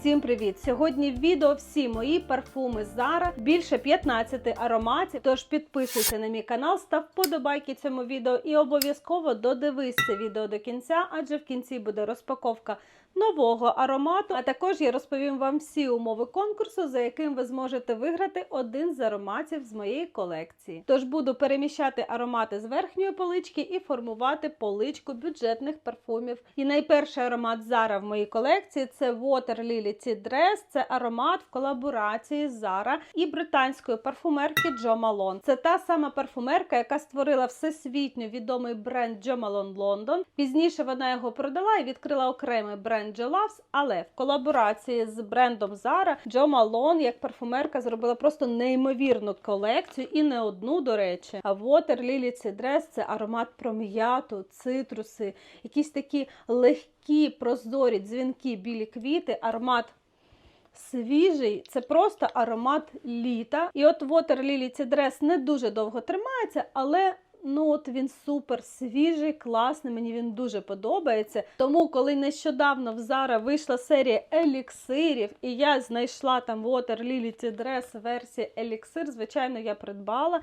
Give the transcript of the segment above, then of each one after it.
Всім привіт! Сьогодні в відео всі мої парфуми Zara, більше 15 ароматів. Тож підписуйся на мій канал, став вподобайки цьому відео і обов'язково додивись це відео до кінця, адже в кінці буде розпаковка нового аромату. А також я розповім вам всі умови конкурсу, за яким ви зможете виграти один з ароматів з моєї колекції. Тож буду переміщати аромати з верхньої полички і формувати поличку бюджетних парфумів. І найперший аромат Zara в моїй колекції це Water Lily Tea Dress. Це аромат в колаборації з Zara і британської парфумерки Jo Malone. Це та сама парфумерка, яка створила всесвітньо відомий бренд Jo Malone London. Пізніше вона його продала і відкрила окремий бренд Jo Loves, але в колаборації з брендом Zara Jo Malone як парфумерка зробила просто неймовірну колекцію і не одну, до речі. А Water Lily Tea Dress – це аромат про м'яту, цитруси, якісь такі легкі, прозорі, дзвінки, білі квіти, аромат свіжий, це просто аромат літа. І от Water Lily Tea Dress не дуже довго тримається, але ну от він супер свіжий, класний. Мені він дуже подобається. Тому, коли нещодавно в Зара вийшла серія еліксирів, і я знайшла там Water Lily Tea Dress версії еліксир, звичайно, я придбала.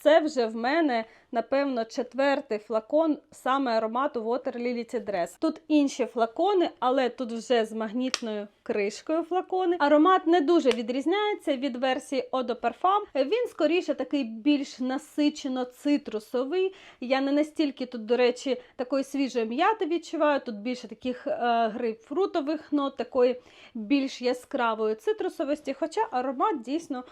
Це вже в мене, напевно, четвертий флакон саме аромату Water Lily Dress. Тут інші флакони, але тут вже з магнітною кришкою флакони. Аромат не дуже відрізняється від версії Eau de Parfum. Він скоріше такий більш насичено цитрусовий. Я не настільки тут, до речі, такої свіжої м'яти відчуваю. Тут більше таких е, грейпфрутових нот, такої більш яскравої цитрусовості. Хоча аромат дійсно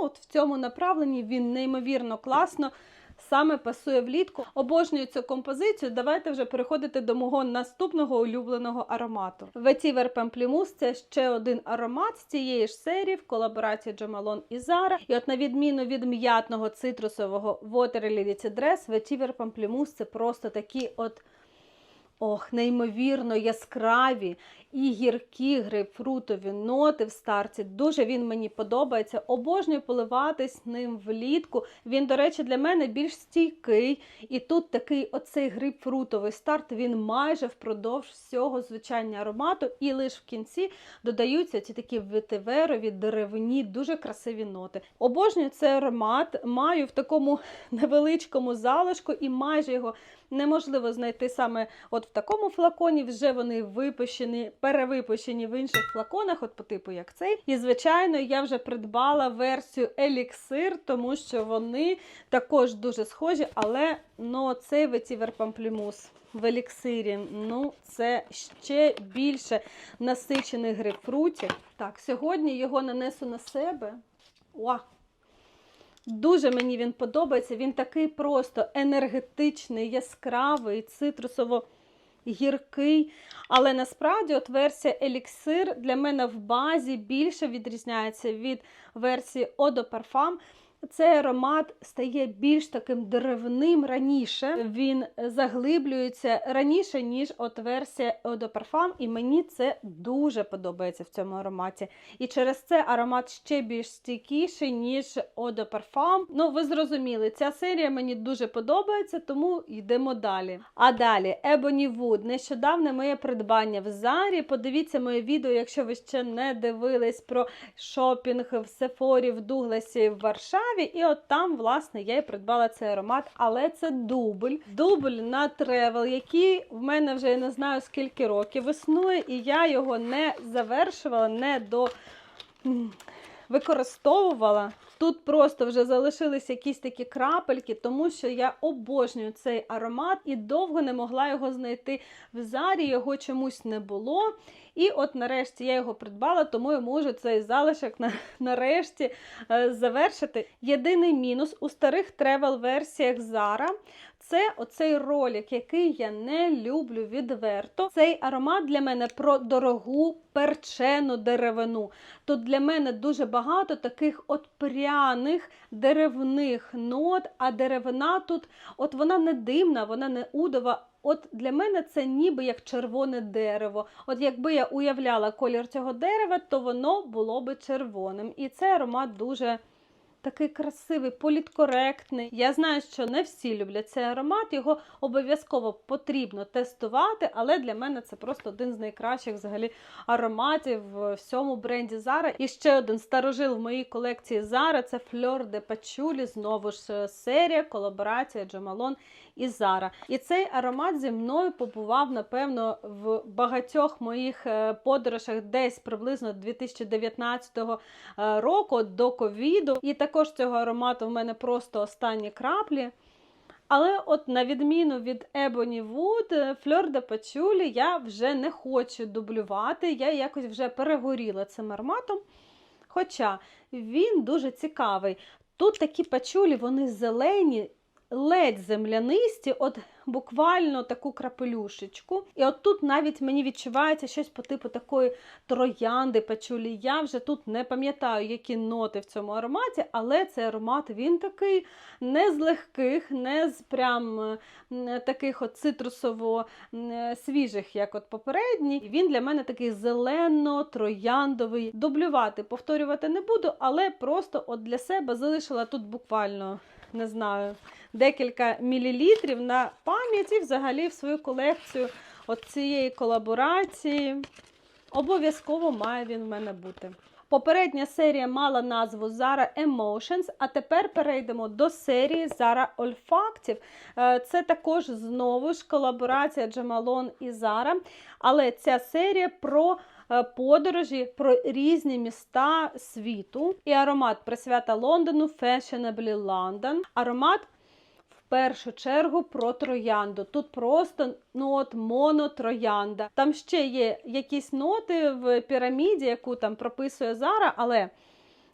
ну, от в цьому направленні він неймовірно класно. Саме пасує влітку. Обожнюю цю композицію. Давайте вже переходити до мого наступного улюбленого аромату. Vetiver Pamplemousse – це ще один аромат з цієї ж серії в колаборації Malone і Zara. І от на відміну від м'ятного цитрусового Water Lily Dress, Vetiver це просто такі от Ох, неймовірно яскраві і гіркі грейпфрутові ноти в старті. Дуже він мені подобається. Обожнюю поливатись ним влітку. Він, до речі, для мене більш стійкий. І тут такий оцей грейпфрутовий старт, він майже впродовж всього звучання аромату. І лише в кінці додаються ці такі ветиверові, деревні, дуже красиві ноти. Обожнюю цей аромат, маю в такому невеличкому залишку і майже його неможливо знайти саме от в такому флаконі. Вже вони випущені, перевипущені в інших флаконах, от по типу як цей. І, звичайно, я вже придбала версію еліксир, тому що вони також дуже схожі, але ну, цей ветівер памплімус. В еліксирі, ну, це ще більше насичених грейпфрутів. Так, сьогодні його нанесу на себе. О! Дуже мені він подобається. Він такий просто енергетичний, яскравий, цитрусово-гіркий. Але насправді от версія еліксир для мене в базі більше відрізняється від версії Eau de Parfum. Цей аромат стає більш таким деревним раніше. Він заглиблюється раніше, ніж от версія Eau Parfum, і мені це дуже подобається в цьому ароматі. І через це аромат ще більш стійкіший, ніж Eau Parfum. Ну, ви зрозуміли, ця серія мені дуже подобається, тому йдемо далі. А далі Ebony Wood. Нещодавне моє придбання в Зарі. Подивіться моє відео, якщо ви ще не дивились про шопінг в Сефорі, в Дугласі в Варшаві. І от там, власне, я і придбала цей аромат, але це дубль. Дубль на тревел, який в мене вже я не знаю скільки років існує, і я його не завершувала, не до використовувала. Тут просто вже залишились якісь такі крапельки, тому що я обожнюю цей аромат і довго не могла його знайти в зарі, його чомусь не було. І от нарешті я його придбала, тому я можу цей залишок на, нарешті е, завершити. Єдиний мінус у старих тревел-версіях Zara це оцей ролик, який я не люблю відверто. Цей аромат для мене про дорогу перчену деревину. Тут для мене дуже багато таких от пряних деревних нот, а деревина тут, от вона не димна, вона не удова. От для мене це ніби як червоне дерево. От якби я уявляла колір цього дерева, то воно було би червоним. І цей аромат дуже такий красивий, політкоректний. Я знаю, що не всі люблять цей аромат, його обов'язково потрібно тестувати, але для мене це просто один з найкращих взагалі ароматів в всьому бренді Zara. І ще один старожил в моїй колекції Zara – це Fleur de Patchouli, знову ж е, серія, колаборація Джамалон і Zara. І цей аромат зі мною побував, напевно, в багатьох моїх е, подорожах десь приблизно 2019 е, року до ковіду. І також цього аромату в мене просто останні краплі. Але от на відміну від Ebony Wood, Fleur de Patchouli я вже не хочу дублювати, я якось вже перегоріла цим ароматом. Хоча він дуже цікавий. Тут такі пачулі, вони зелені, ледь землянисті, от буквально таку крапелюшечку. І от тут навіть мені відчувається щось по типу такої троянди пачулі. Я вже тут не пам'ятаю, які ноти в цьому ароматі, але цей аромат він такий не з легких, не з прям таких от цитрусово свіжих, як от попередній. Він для мене такий зелено-трояндовий. Дублювати, повторювати не буду, але просто от для себе залишила тут буквально, не знаю, декілька мілілітрів на пам'ять і взагалі в свою колекцію от цієї колаборації. Обов'язково має він в мене бути. Попередня серія мала назву Zara Emotions, а тепер перейдемо до серії Zara Olfactive. Е, Це також знову ж колаборація Джамалон і Zara, але ця серія про подорожі, про різні міста світу. І аромат присвята Лондону Fashionably London. Аромат в першу чергу про троянду. Тут просто ну от монотроянда. Там ще є якісь ноти в піраміді, яку там прописує Зара, але.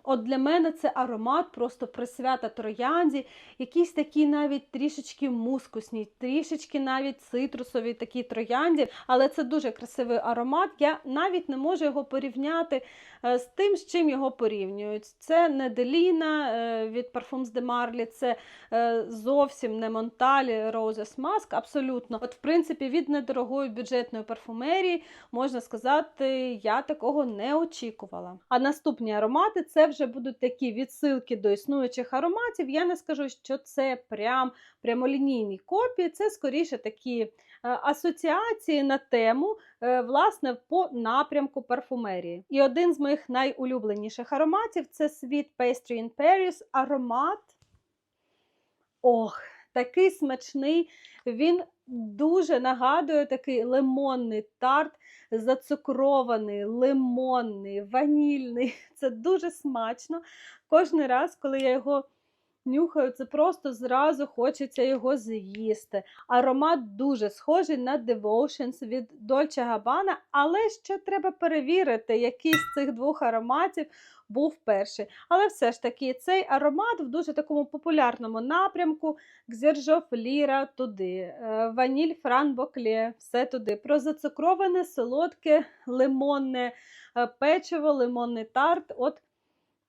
От для мене це аромат просто присвята троянді, якісь такі навіть трішечки мускусні, трішечки навіть цитрусові такі троянді, але це дуже красивий аромат. Я навіть не можу його порівняти е, з тим, з чим його порівнюють. Це не Деліна е, від Parfums de Marly, це е, зовсім не Монталі Roses Mask, абсолютно. От, в принципі, від недорогої бюджетної парфумерії можна сказати, я такого не очікувала. А наступні аромати це вже будуть такі відсилки до існуючих ароматів. Я не скажу, що це прям прямолінійні копії, це скоріше такі е, асоціації на тему, е, власне, по напрямку парфумерії. І один з моїх найулюбленіших ароматів це Sweet Pastry in Paris аромат. Ох, такий смачний. Він дуже нагадує такий лимонний тарт, зацукрований, лимонний, ванільний. Це дуже смачно. Кожен раз, коли я його нюхаю, це просто зразу хочеться його з'їсти. Аромат дуже схожий на Devotions від Dolce Gabbana, але ще треба перевірити, який з цих двох ароматів був перший. Але все ж таки, цей аромат в дуже такому популярному напрямку. Гзержоф Ліра туди, е, ваніль Фран Бокле, все туди. Про зацукроване, солодке, лимонне е, печиво, лимонний тарт. От,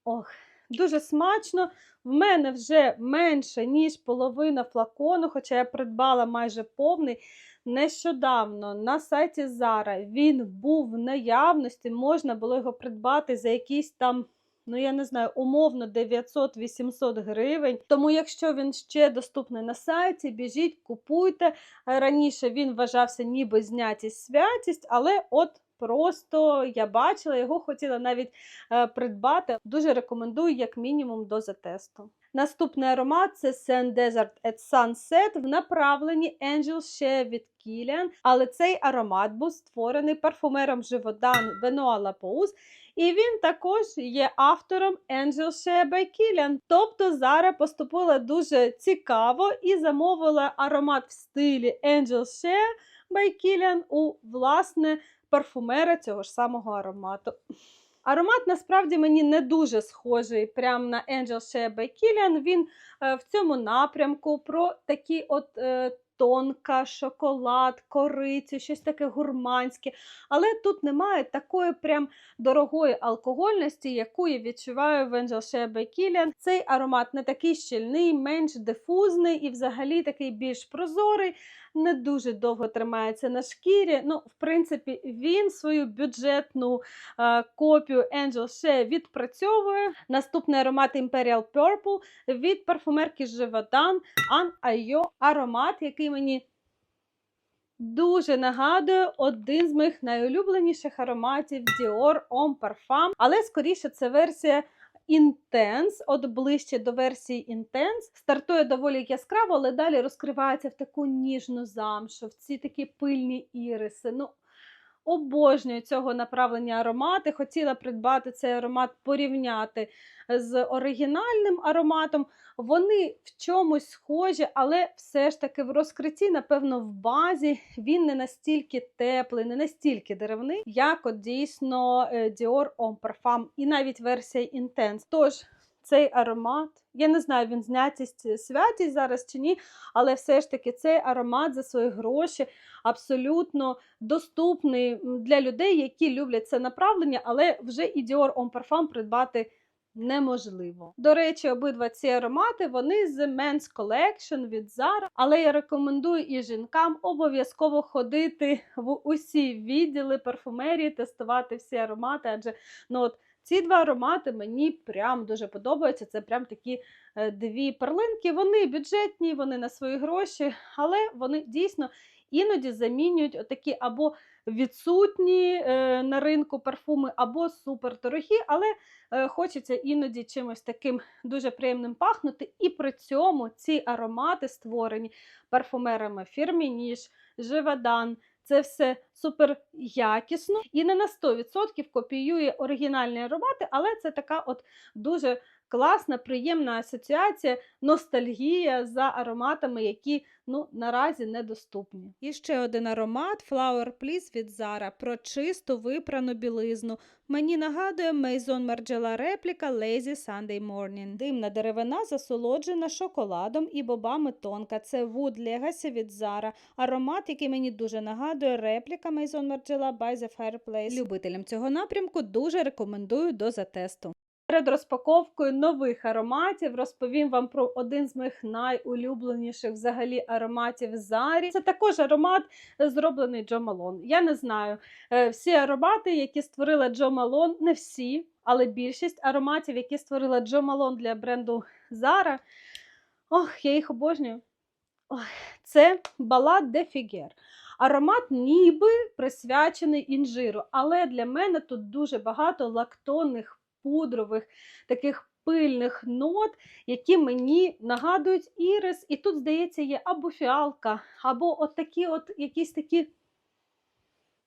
ох, дуже смачно. В мене вже менше, ніж половина флакону, хоча я придбала майже повний. Нещодавно на сайті Zara він був в наявності, можна було його придбати за якісь там, ну я не знаю, умовно 900-800 гривень. Тому, якщо він ще доступний на сайті, біжіть, купуйте. Раніше він вважався ніби знятість святість, але от. Просто я бачила, його хотіла навіть е, придбати. Дуже рекомендую, як мінімум, до затесту. Наступний аромат це Sun Desert at Sunset в направленні Angel Shea від Kilian. Але цей аромат був створений парфумером Живодан Бенуа Лапоуз. І він також є автором Angel Shea by Kilian. Тобто Зара поступила дуже цікаво і замовила аромат в стилі Angel Shea by Kilian у власне парфумера цього ж самого аромату. Аромат насправді мені не дуже схожий прямо на Angel Shea by Kilian. Він е, в цьому напрямку про такі от е, тонка, шоколад, корицю, щось таке гурманське. Але тут немає такої прям дорогої алкогольності, яку я відчуваю в Angel Shea by Kilian. Цей аромат не такий щільний, менш дифузний і взагалі такий більш прозорий. Не дуже довго тримається на шкірі. Ну, в принципі, він свою бюджетну е, копію Angel Shea відпрацьовує. Наступний аромат Imperial Purple від парфумерки Живодан An Ayo аромат, який мені дуже нагадує один з моїх найулюбленіших ароматів Dior Homme Parfum, але скоріше це версія Intense, от ближче до версії Intense. Стартує доволі яскраво, але далі розкривається в таку ніжну замшу, в ці такі пильні іриси. Ну, Обожнюю цього направлення аромати. Хотіла придбати цей аромат, порівняти з оригінальним ароматом. Вони в чомусь схожі, але все ж таки в розкритті, напевно, в базі він не настільки теплий, не настільки деревний, як от дійсно е, Dior Homme Parfum і навіть версія Intense. Тож цей аромат, я не знаю, він знятість святість зараз чи ні, але все ж таки цей аромат за свої гроші абсолютно доступний для людей, які люблять це направлення, але вже і Dior Homme Parfum придбати неможливо. До речі, обидва ці аромати вони з Men's Collection від Zara, але я рекомендую і жінкам обов'язково ходити в усі відділи парфумерії, тестувати всі аромати, адже ну от ці два аромати мені прям дуже подобаються. Це прям такі е, дві перлинки. Вони бюджетні, вони на свої гроші, але вони дійсно іноді замінюють отакі або відсутні е, на ринку парфуми, або супердорогі, але е, хочеться іноді чимось таким дуже приємним пахнути. І при цьому ці аромати створені парфумерами фірмі Ніж, Живадан. Це все супер якісно і не на 100% копіює оригінальні аромати, але це така от дуже класна, приємна асоціація, ностальгія за ароматами, які ну, наразі недоступні. І ще один аромат Flower Please від Zara про чисту випрану білизну. Мені нагадує Maison Margiela репліка Lazy Sunday Morning. Димна деревина засолоджена шоколадом і бобами тонка. Це Wood Legacy від Zara. Аромат, який мені дуже нагадує репліка Maison Margiela by the Fireplace. Любителям цього напрямку дуже рекомендую до затесту. Перед розпаковкою нових ароматів розповім вам про один з моїх найулюбленіших взагалі ароматів Зарі. Це також аромат, е, зроблений Джо Малон. Я не знаю. е, Всі аромати, які створила Джо Малон, не всі, але більшість ароматів, які створила Джо Малон для бренду Zara, ох, я їх обожнюю. Ох, це Балад де Фігер. Аромат ніби присвячений інжиру, але для мене тут дуже багато лактонних пудрових, таких пильних нот, які мені нагадують ірис. І тут, здається, є або фіалка, або от такі от якісь такі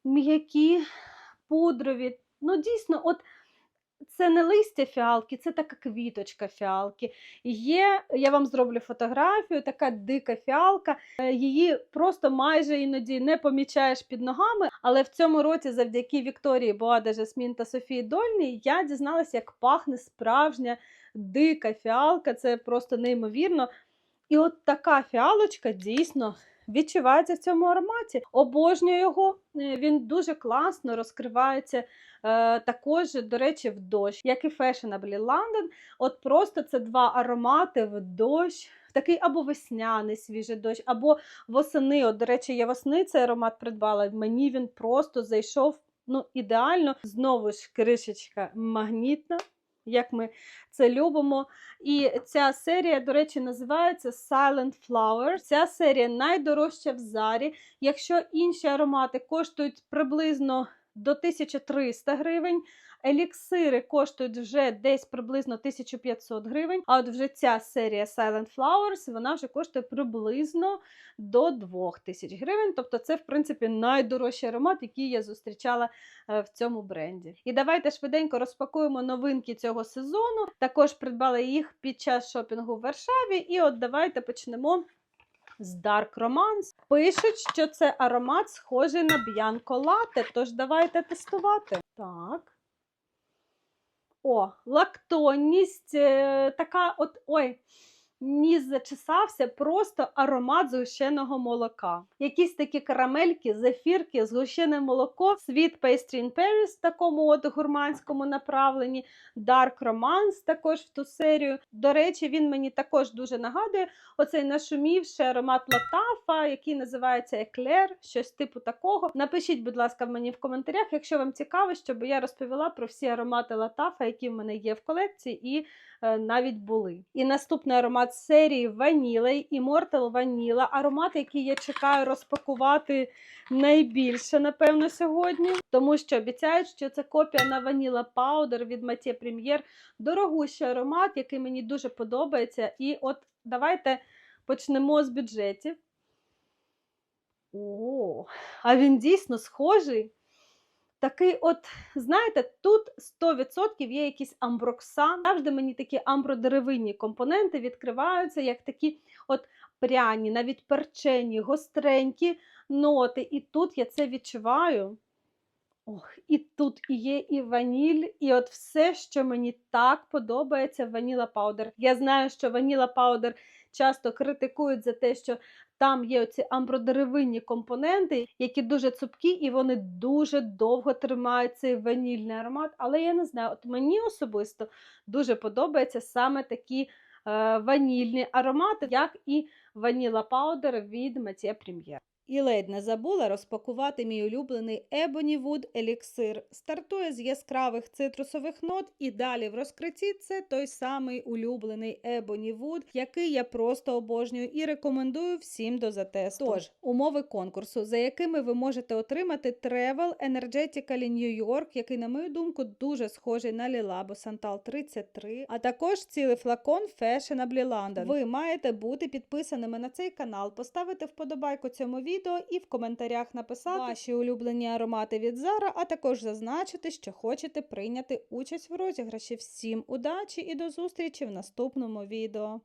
м'які, пудрові. Ну, дійсно, от це не листя фіалки, це така квіточка фіалки. Є, я вам зроблю фотографію, така дика фіалка. Е, Її просто майже іноді не помічаєш під ногами. Але в цьому році, завдяки Вікторії Боаде Жасмін та Софії Дольній, я дізналася, як пахне справжня дика фіалка. Це просто неймовірно. І от така фіалочка дійсно відчувається в цьому ароматі. Обожнюю його. Е, Він дуже класно розкривається. Е, також, до речі, в дощ, як і Fashionably London. От просто це два аромати в дощ. Такий або весняний свіжий дощ, або восени. От, до речі, я восени цей аромат придбала. Мені він просто зайшов ну, ідеально. Знову ж кришечка магнітна, як ми це любимо. І ця серія, до речі, називається Silent Flower. Ця серія найдорожча в зарі. Якщо інші аромати коштують приблизно до 1300 гривень. Еліксири коштують вже десь приблизно 1500 гривень. А от вже ця серія Silent Flowers вона вже коштує приблизно до 2000 гривень. Тобто, це, в принципі, найдорожчий аромат, який я зустрічала е, в цьому бренді. І давайте швиденько розпакуємо новинки цього сезону. Також придбала їх під час шопінгу в Варшаві. І от давайте почнемо з Dark Romance. Пишуть, що це аромат схожий на б'янко лате, тож давайте тестувати. Так. О, лактонність, е, така от, ой, ніс зачесався, просто аромат згущеного молока. Якісь такі карамельки, зефірки, згущене молоко, Sweet Pastry in Paris в такому от гурманському направленні, Dark Romance також в ту серію. До речі, він мені також дуже нагадує оцей нашумівший аромат Латафа, який називається Еклер, щось типу такого. Напишіть, будь ласка, мені в коментарях, якщо вам цікаво, щоб я розповіла про всі аромати Латафа, які в мене є в колекції, і навіть були. І наступний аромат серії Vanilla, Immortal Vanilla, аромат, який я чекаю розпакувати найбільше, напевно, сьогодні, тому що обіцяють, що це копія на Vanilla Powder від Mathieu Premier. Дорогущий аромат, який мені дуже подобається. І от давайте почнемо з бюджетів. О, а він дійсно схожий. Такий, от, знаєте, тут 100% є якийсь амброксан. Завжди мені такі амбродеревинні компоненти відкриваються, як такі от пряні, навіть перчені, гостренькі ноти. І тут я це відчуваю. Ох, і тут є і ваніль, і от все, що мені так подобається, ваніла паудер. Я знаю, що ваніла паудер часто критикують за те, що там є оці амбродеревинні компоненти, які дуже цупкі, і вони дуже довго тримають цей ванільний аромат. Але я не знаю, от мені особисто дуже подобаються саме такі е, ванільні аромати, як і ваніла паудер від Mathieu Premier. І ледь не забула розпакувати мій улюблений Ebony Wood еліксир. Стартує з яскравих цитрусових нот, і далі в розкритті це той самий улюблений Ebony Wood, який я просто обожнюю і рекомендую всім до затесту. Тож, умови конкурсу, за якими ви можете отримати Travel Energetically New York, який, на мою думку, дуже схожий на Lilabo Santal 33, а також цілий флакон Fashionably London. Ви маєте бути підписаними на цей канал, поставити вподобайку цьому відео і в коментарях написати ваші улюблені аромати від Zara, а також зазначити, що хочете прийняти участь в розіграші. Всім удачі і до зустрічі в наступному відео.